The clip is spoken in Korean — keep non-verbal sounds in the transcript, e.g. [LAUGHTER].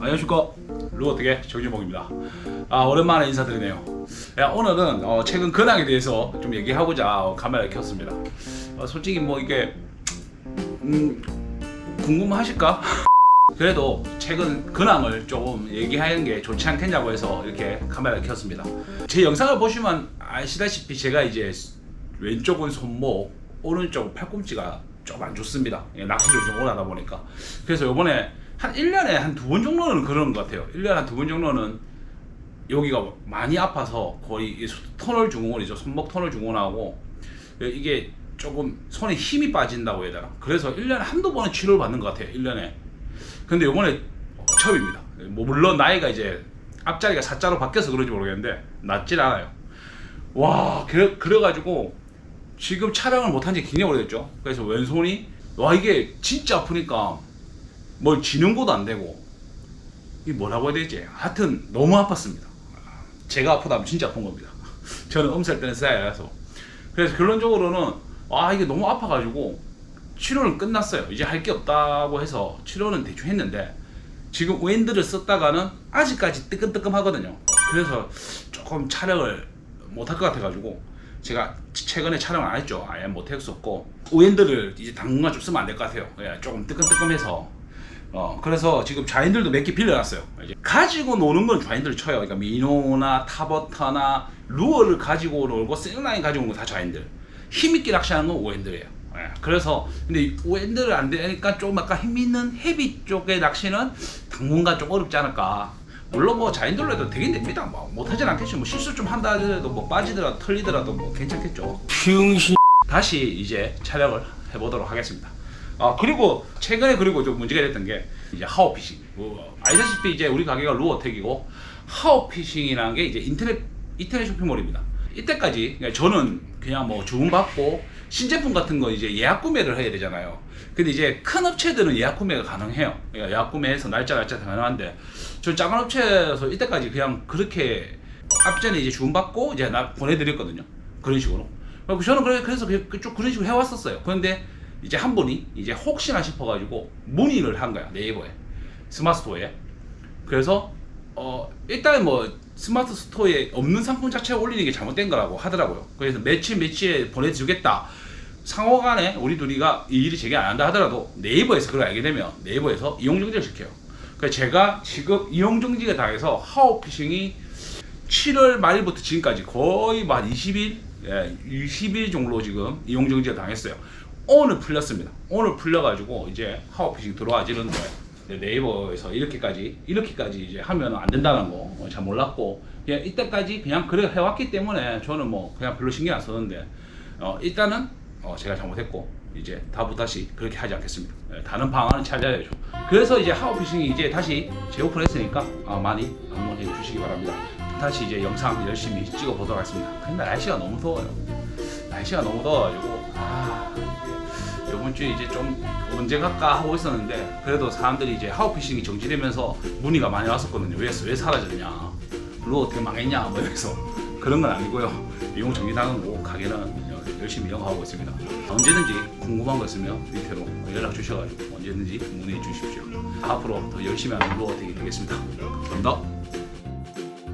안녕하십니까. 루어텍의 정진봉입니다. 아 오랜만에 인사드리네요. 야, 오늘은 어, 최근 근황에 대해서 좀 얘기하고자 어, 카메라를 켰습니다. 어, 솔직히 뭐 이게 음, 궁금하실까? [LAUGHS] 그래도 최근 근황을 조금 얘기하는 게 좋지 않겠냐고 해서 이렇게 카메라를 켰습니다. 제 영상을 보시면 아시다시피 제가 이제 왼쪽은 손목 오른쪽 팔꿈치가 좀 안 좋습니다. 좀 오래 하다 보니까. 그래서 요번에 한 1년에 한 두 번 정도는 그러는 것 같아요. 1년에 한 두 번 정도는 여기가 많이 아파서 거의 이 터널 증후군이죠. 손목 터널 증후군하고 이게 조금 손에 힘이 빠진다고 해야 되나? 그래서 1년에 한두 번은 치료를 받는 것 같아요 1년에. 근데 요번에 처음입니다. 뭐 물론 나이가 이제 앞자리가 사자로 바뀌어서 그런지 모르겠는데 낫질 않아요. 와 그래, 그래가지고 지금 촬영을 못한 지 굉장히 오래됐죠? 그래서 왼손이 와 이게 진짜 아프니까 뭘 지는 것도 안 되고. 이 뭐라고 해야 되지? 하여튼 너무 아팠습니다. 제가 아프다면 진짜 아픈 겁니다. [LAUGHS] 저는 음살 때는 쌓여서. 그래서 결론적으로는 아 이게 너무 아파가지고 치료는 끝났어요. 이제 할 게 없다고 해서 치료는 대충 했는데 지금 웬드를 썼다가는 아직까지 뜨끔뜨끔 하거든요. 그래서 조금 촬영을 못할 것 같아가지고 제가 최근에 촬영을 안 했죠. 아예 못했었고 웬드를 이제 당분간 좀 쓰면 안 될 것 같아요. 예, 조금 뜨끔뜨끔해서 어 그래서 지금 좌인들도 몇 개 빌려놨어요. 이제 가지고 노는 건 좌인들 쳐요. 그러니까 미노나 타버터나 루어를 가지고 놀고 세라인 가지고 오는 거다 좌인들. 힘있게 낚시하는 건 오엔들이에요. 예, 그래서 근데 오엔들을 안 되니까 좀 약간 힘 있는 헤비 쪽의 낚시는 당분간 좀 어렵지 않을까. 물론 뭐 자인들로 해도 되긴 됩니다. 뭐 못하진 않겠죠. 뭐 실수 좀 한다 하더라도 뭐 빠지더라도 털리더라도 뭐 괜찮겠죠. 병신 다시 이제 촬영을 해보도록 하겠습니다. 아 그리고 최근에 그리고 좀 문제가 됐던 게 이제 하우피싱. 뭐, 알다시피 이제 우리 가게가 루어텍이고 하우피싱이라는 게 이제 인터넷 인터넷 쇼핑몰입니다. 이때까지 그냥 저는 그냥 뭐 주문 받고 신제품 같은 거 이제 예약 구매를 해야 되잖아요. 근데 이제 큰 업체들은 예약 구매가 가능해요. 그러니까 예약 구매해서 날짜 날짜 가능한데 저 작은 업체에서 이때까지 그냥 그렇게 앞전에 이제 주문 받고 이제 나 보내드렸거든요. 그런 식으로. 저는 그래- 그래서 그- 쭉 그런 식으로 해왔었어요. 그런데 이제 한 분이 이제 혹시나 싶어가지고 문의를 한 거야 네이버에 스마트 스토어에. 그래서 어 일단 뭐 스마트 스토어에 없는 상품 자체 올리는 게 잘못된 거라고 하더라고요. 그래서 며칠 며칠에 보내주겠다. 상호간에 우리 둘이가 이 일이 제기 안 한다 하더라도 네이버에서 그걸 알게 되면 네이버에서 이용정지를 시켜요. 그래서 제가 지금 이용정지가 당해서 하우피싱이 7월 말부터 지금까지 거의 뭐한 20일, 예, 20일 정도 지금 이용정지가 당했어요. 오늘 풀렸습니다. 오늘 풀려가지고 이제 하우피싱 들어와지는데 네, 네이버에서 이렇게까지 이렇게까지 이제 하면 안 된다는 거 잘 몰랐고 그냥 이때까지 그냥 그래 해왔기 때문에 저는 뭐 그냥 별로 신경 안 썼는데 어, 일단은 어, 제가 잘못했고 이제 다부터 다시 그렇게 하지 않겠습니다. 예, 다른 방안을 찾아야죠. 그래서 이제 하우피싱이 이제 다시 재오픈했으니까 어, 많이 방문해 주시기 바랍니다. 다시 이제 영상 열심히 찍어 보도록 하겠습니다. 근데 날씨가 너무 더워요. 날씨가 너무 더워가지고 아 이번 주에 이제 좀 언제 갈까 하고 있었는데 그래도 사람들이 이제 하우피싱이 정지되면서 문의가 많이 왔었거든요. 왜, 왜 사라졌냐? 루어 어떻게 망했냐? 뭐 이래서 [LAUGHS] 그런 건 아니고요. 이용 정리당한 거 가게는 열심히 이용하고 있습니다. 언제든지 궁금한 거 있으면 밑으로 연락 주셔가지고 언제든지 문의해 주십시오. 앞으로 더 열심히 하는 루어 되게 되겠습니다. 감사합니다.